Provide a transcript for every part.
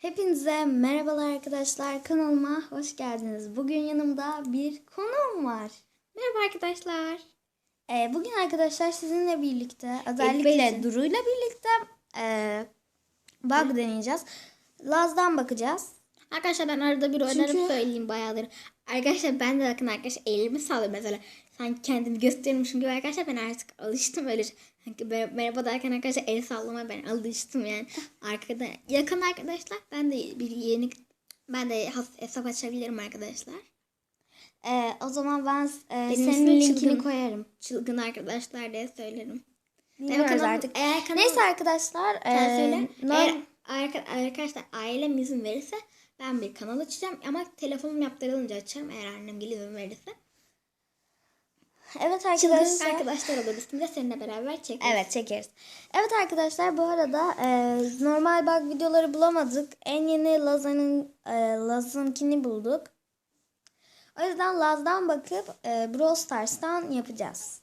Hepinize merhabalar arkadaşlar. Kanalıma hoş geldiniz. Bugün yanımda bir konuğum var. Merhaba arkadaşlar. Ee, bugün arkadaşlar sizinle birlikte özellikle. Duru'yla birlikte e, bug deneyeceğiz. Laz'dan bakacağız. Arkadaşlar ben arada bir oynarım Çünkü- söyleyeyim bayağıdır. Arkadaşlar ben de bakın arkadaşlar elimi sallıyor mesela. Sanki kendimi gösteriyormuşum gibi arkadaşlar ben artık alıştım öyle. Sanki mer- merhaba derken arkadaşlar el sallamaya ben alıştım yani. Arkada yakın arkadaşlar ben de bir yeni ben de hesap açabilirim arkadaşlar. Ee, o zaman ben e, Benim senin linkini Çılgın. koyarım. Çılgın arkadaşlar diye söylerim. Bilmiyoruz kanalım- artık. Eğer kanalım- Neyse arkadaşlar. E, söyle. Eğer arka- arkadaşlar ailem izin verirse ben bir kanal açacağım ama telefonum yaptırılınca açarım eğer annem izin verirse. evet arkadaşlar. arkadaşlar olur üstünde seninle beraber çekeriz. Evet çekeriz. Evet arkadaşlar bu arada e, normal bug videoları bulamadık. En yeni Laz'ın e, Laz'ınkini bulduk. O yüzden Laz'dan bakıp e, Brawl Stars'tan yapacağız.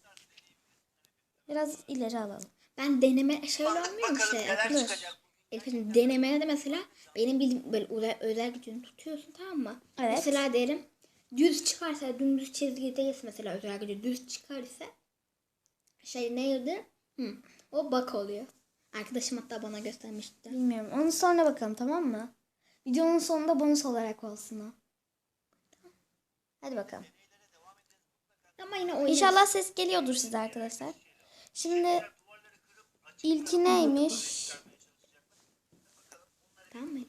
Biraz ileri alalım. Ben deneme şöyle olmuyor mu şey? Dur. Efendim denemeye de mesela benim bildiğim böyle özel, özel gücünü tutuyorsun tamam mı? Evet. Mesela diyelim düz çıkarsa dümdüz çizgi değilse mesela özel gücü düz çıkar ise şey neydi? Hı, o bak oluyor. Arkadaşım hatta bana göstermişti. Bilmiyorum. Onu sonra bakalım tamam mı? Videonun sonunda bonus olarak olsun o. Hadi bakalım. Ama yine oynarız. İnşallah ses geliyordur size arkadaşlar. Şimdi ilki neymiş? Tamam mı?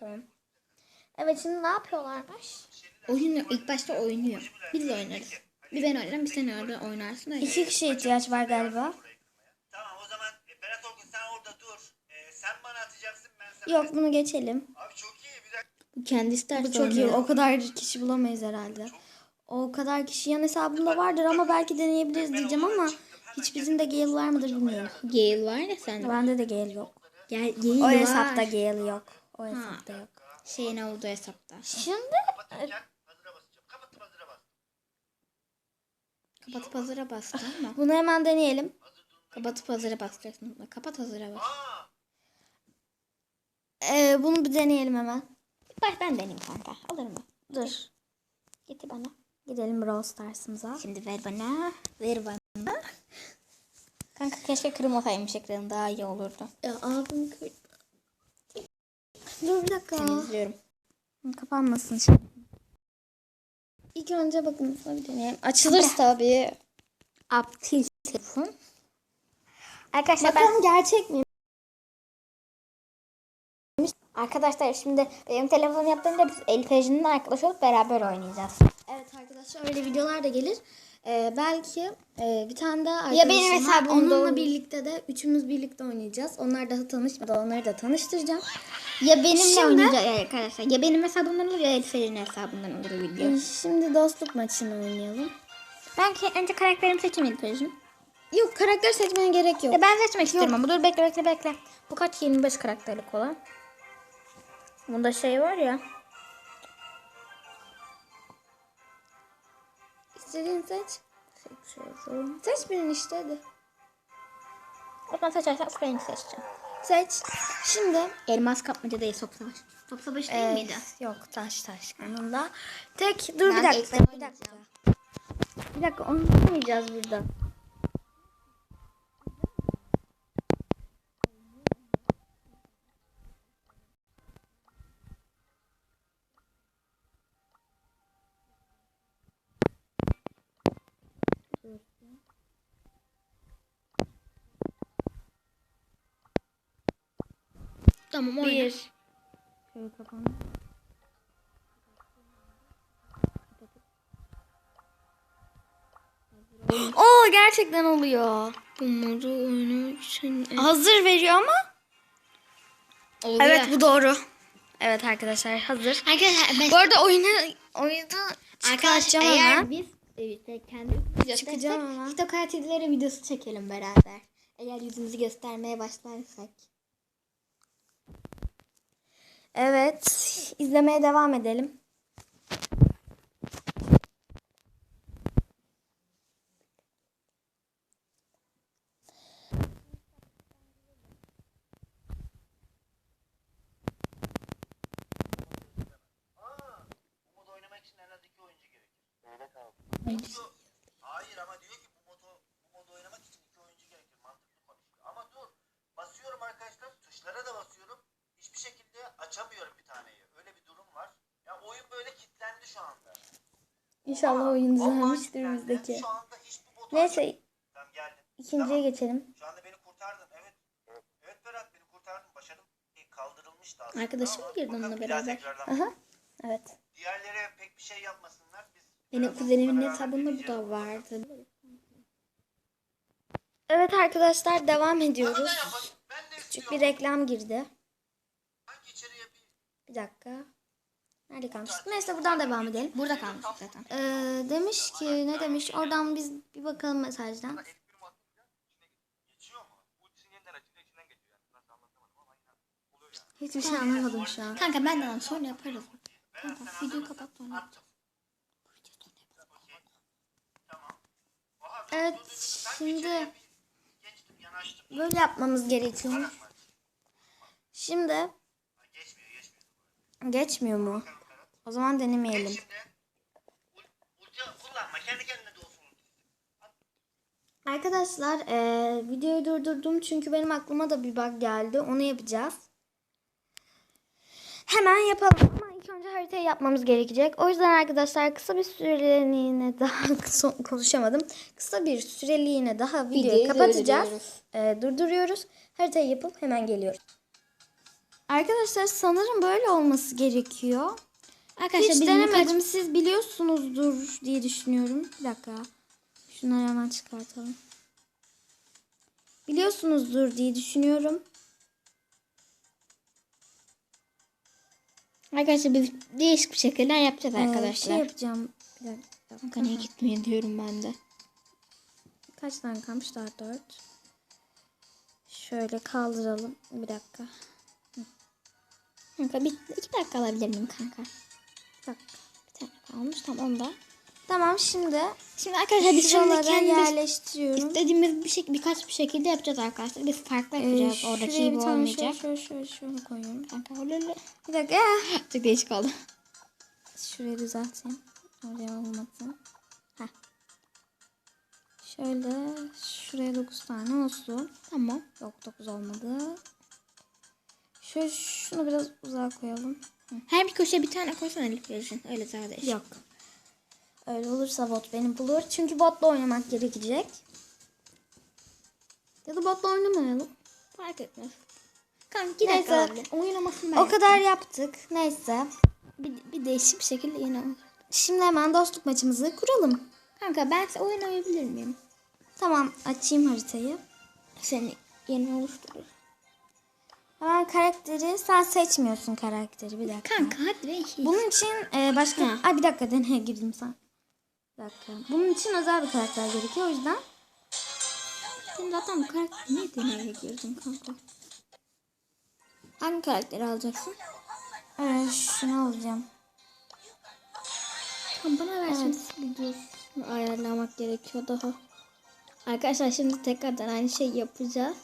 Tamam. Evet şimdi ne yapıyorlarmış? Oynuyor. ilk başta oynuyor. Biz de oynarız. Bir ben oynarım, bir sen orada oynarsın. Öyle. İki kişiye ihtiyaç var galiba. Tamam o zaman e, Berat Olgun sen orada dur. E, sen bana atacaksın ben sana. Yok bunu geçelim. Abi çok iyi bir dakika. Bu kendi isterse Bu çok iyi. O kadar kişi bulamayız herhalde. O kadar kişi yan hesabımda vardır ama belki deneyebiliriz diyeceğim ama hiç bizim de Gale var mıdır bilmiyorum. Gale var ya sende. Bende de Gale yok. Gel, Gale O var. hesapta Gale yok. O hesapta yok. Şeyin olduğu hesapta. Şimdi Kapatırken hazıra basacağım. Kapattım hazıra bas. Kapatıp hazıra bas tamam mı? bunu hemen deneyelim. Kapatıp hazıra basacaksın. Kapat hazıra bas. Ee, bunu bir deneyelim hemen. Baş ben deneyeyim kanka. Alır mı? Dur. Getir bana. Gidelim Brawl Stars'ımıza. Şimdi ver bana. Ver bana. Kanka keşke kırmasaymış ekranı daha iyi olurdu. Ya abim kırdı. Dur bir dakika. Temizliyorum. Kapanmasın şimdi. İlk önce bakın şuna bir deneyelim. Açılır tabii. Aptil telefon. Arkadaşlar ben Bakalım gerçek mi? Arkadaşlar şimdi benim telefon yaptığımda biz El Pejin'in arkadaş olup beraber oynayacağız. Evet arkadaşlar öyle videolar da gelir. Ee, belki e, bir tane daha Ya benim arkadaşım var. Onunla birlikte de üçümüz birlikte oynayacağız. Onlar daha tanışmadı. Onları da tanıştıracağım. Ya benimle Şimdi- oynayacağız arkadaşlar. Ya benim hesabımdan olur ya El Pejin'in hesabından olur video. Ee, Şimdi dostluk maçını oynayalım. Ben ki önce karakterimi seçeyim Pejin. Yok karakter seçmene gerek yok. Ya ben seçmek istiyorum ama dur bekle bekle bekle. Bu kaç 25 karakterlik olan. Bunda şey var ya. İstediğini seç. Seçiyorum. Seç birini işte hadi. O zaman seçersem Frank'i seçeceğim. Seç. Şimdi Elmas kapmaca değil top savaş. Top savaş değil Ee, miydi? Yok taş taş kanında. Tek dur Ben bir dakika. Bir dakika. Bir dakika onu yapmayacağız burada. Tamam oyna. Bir. Şöyle kapanı. Oo gerçekten oluyor. Bunları oynamak için... Hazır veriyor ama. Oluyor. Evet bu doğru. Evet arkadaşlar hazır. Arkadaşlar ben Bu arada oyunu oyunu Arkadaşlar eğer hemen. biz evet, kendi yapacağız. Çıkacağım ama. TikTok hayatileri videosu çekelim beraber. Eğer yüzümüzü göstermeye başlarsak. Evet. izlemeye devam edelim. Aa, oynamak açamıyorum bir taneyi. Öyle bir durum var. Ya oyun böyle kilitlendi şu anda. İnşallah oyun Vallahi düzelmiştir bizdeki. Şu anda hiçbir bot Neyse Tamam geldim. ikinciye geçelim. Şu anda beni kurtardın. Evet. Evet Berat beni kurtardın. Başarım kaldırılmıştı aslında. Arkadaşım ama girdi onunla beraber. Aha. Evet. Diğerleri pek bir şey yapmasınlar. Biz Benim kuzenimin hesabında bu da vardı. Evet arkadaşlar devam ediyoruz. yapalım. Ben de Küçük bir reklam girdi. İçeriye bir Bir dakika. Nerede kalmıştık? Neyse buradan devam edelim. Burada kalmıştık zaten. Ee, demiş ki ne demiş? Oradan biz bir bakalım mesajdan. geçiyor mu? Ultisini yeniden açınca içinden geçiyor yani. Nasıl anlatamadım ama yine oluyor yani. Hiçbir şey anlamadım şu an. Kanka benden sonra yaparız. Kanka videoyu kapat sonra. Evet, şimdi-. Böyle yapmamız gerekiyormuş. Şimdi geçmiyor. mu? O zaman denemeyelim. Şimdi ul- ulti kullanma. Kendi kendine de olsun. Arkadaşlar eee, videoyu durdurdum çünkü benim aklıma da bir bug geldi. Onu yapacağız. Hemen yapalım ama ilk önce haritayı yapmamız gerekecek. O yüzden arkadaşlar kısa bir süreliğine daha konuşamadım. Kısa bir süreliğine daha videoyu Videoyu kapatacağız. durduruyoruz. Eee, durduruyoruz. Haritayı yapıp hemen geliyoruz. Arkadaşlar sanırım böyle olması gerekiyor. Arkadaşlar Hiç denemedim. Siz biliyorsunuzdur diye düşünüyorum. Bir dakika. Şunları hemen çıkartalım. Biliyorsunuzdur diye düşünüyorum. Arkadaşlar biz değişik bir şekilde yapacağız Ee, arkadaşlar. şey yapacağım. Bir dakika. Gitmiyor diyorum ben de. Kaç tane kalmış? Daha dört. Şöyle kaldıralım. Bir dakika. Kanka bir iki dakika alabilir miyim kanka? Dakika. Bir tane kalmış tam onda. Tamam şimdi Şimdi arkadaşlar biz şuralara yerleştiriyorum. istediğimiz bir şey, birkaç bir şekilde yapacağız arkadaşlar. Biz farklı Ee, yapacağız. Oradaki şuraya gibi tane olmayacak. şöyle şöyle şöyle, şöyle koyuyorum. Kanka öyle Bir dakika. eh. Çok değişik oldu. Şurayı düzelteyim. Oraya olmasın. Heh. Şöyle şuraya 9 tane olsun. Tamam. Yok 9 olmadı. Şöyle şunu biraz uzağa koyalım. Her bir köşeye bir tane koysana Elif verirsin. Öyle daha değişik. Yok. Öyle olursa bot beni bulur. Çünkü botla oynamak gerekecek. Ya da botla oynamayalım. Fark etmez. Kanka iki Neyse. dakika. Oynamasın ben. O kadar yaptık. Neyse. Bir, bir değişik bir şekilde yine olur. Şimdi hemen dostluk maçımızı kuralım. Kanka ben oyun oynayabilir miyim? Tamam açayım haritayı. Seni yeni oluşturur. Hemen karakteri sen seçmiyorsun karakteri bir dakika. Kanka hadi be. Bunun için e, başka... Ha. Ay bir dakika deneye girdim sen. Bir dakika. Bunun için özel bir karakter gerekiyor o yüzden. Sen zaten bu karakter ne deneye girdin kanka? Hangi karakteri alacaksın? E, şunu alacağım. Tam bana dur. Şunu ayarlamak gerekiyor daha. Arkadaşlar şimdi tekrardan aynı şey yapacağız.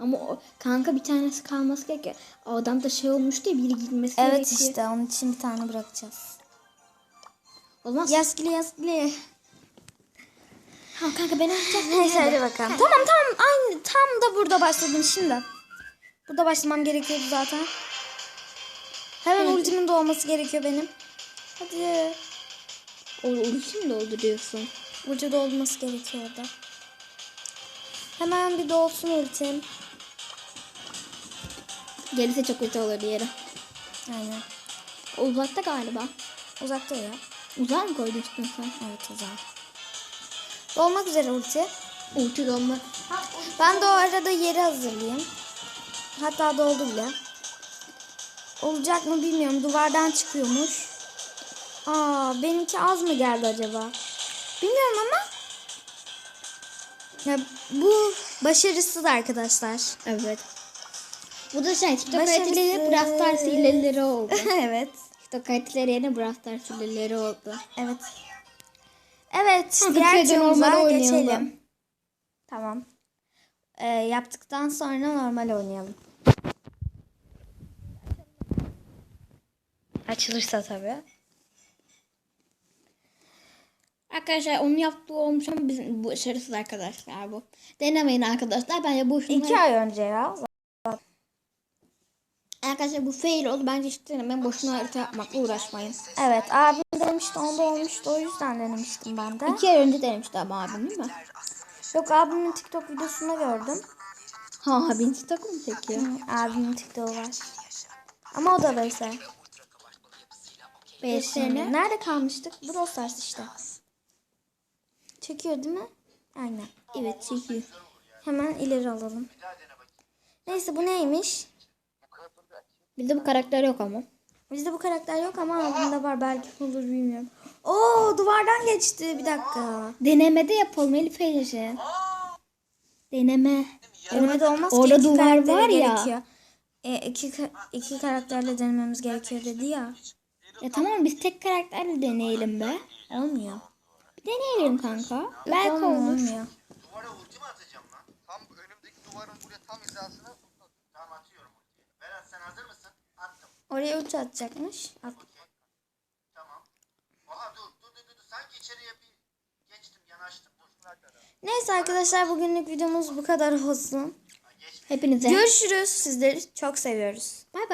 Ama o, kanka bir tanesi kalması gerekiyor. O adam da şey olmuştu ya biri girmesi Evet gerekiyor. işte onun için bir tane bırakacağız. Olmaz. Yaskili yaskili. Ha, kanka ben alacağım. Neyse hadi bakalım. Tamam tamam aynı tam da burada başladım şimdi. Burada başlamam gerekiyordu zaten. Hemen ultimin de olması gerekiyor benim. Hadi. O ulti mi dolduruyorsun? Ulti de olması gerekiyor orada. Hemen bir dolsun ultim. Gelirse çok kötü olur yere. Aynen. O uzakta galiba. Uzakta ya. Uzağa mı koydun sen? Evet uzak. Dolmak üzere ulti. Ulti dolma. Ben de o arada yeri hazırlayayım. Hatta doldu bile. Olacak mı bilmiyorum. Duvardan çıkıyormuş. Aa, benimki az mı geldi acaba? Bilmiyorum ama. Ya, bu başarısız arkadaşlar. Evet. Bu da şey TikTok kayıtları Brawl Stars hileleri oldu. evet. TikTok kayıtları yerine Brawl Stars hileleri oldu. Evet. Evet. Kanka, diğer turumuza geçelim. Tamam. Ee, yaptıktan sonra normal oynayalım. Açılırsa tabii. arkadaşlar onun yaptığı olmuş ama bizim bu başarısız arkadaşlar bu. Denemeyin arkadaşlar. Bence boşuna. İki ay önce ya. Arkadaşlar bu fail oldu. Bence hiç denemeyin. Boşuna harita yapmakla uğraşmayın. Evet abim denemişti onda olmuştu o yüzden denemiştim ben de. İki ay önce denemişti ama abim değil mi? Yok abimin TikTok videosunda gördüm. Ha abin TikTok mu çekiyor? Hı, Abimin TikTok'u var. Ama o da BS. BS'ne. Nerede kalmıştık? Brawl Stars işte. Çekiyor değil mi? Aynen. Evet çekiyor. Hemen ileri alalım. Neyse bu neymiş? Bizde bu karakter yok ama. Bizde bu karakter yok ama abimde var belki olur bilmiyorum. Oo duvardan geçti bir dakika. Denemede yapalım Elif Ece. Deneme. Denemede olmaz ki Orada iki duvar var ya. gerekiyor. E, iki, iki karakterle denememiz gerekiyor dedi ya. Ya tamam biz tek karakterle deneyelim be. Olmuyor. Bir deneyelim kanka. Belki Olmuyor, olur. olmuyor. Duvara ulti mi atacağım lan? Tam önümdeki duvarın buraya tam hizasına tuttum. Tamam atıyorum ultiyi. Berat sen hazır mısın? Attım. Oraya ulti atacakmış. At. Tamam. Aha dur dur dur dur. Sanki içeriye bir geçtim yanaştım. Dur. Neyse arkadaşlar bugünlük videomuz bu kadar olsun. Hepinize. Görüşürüz. Sizleri çok seviyoruz. Bay bay.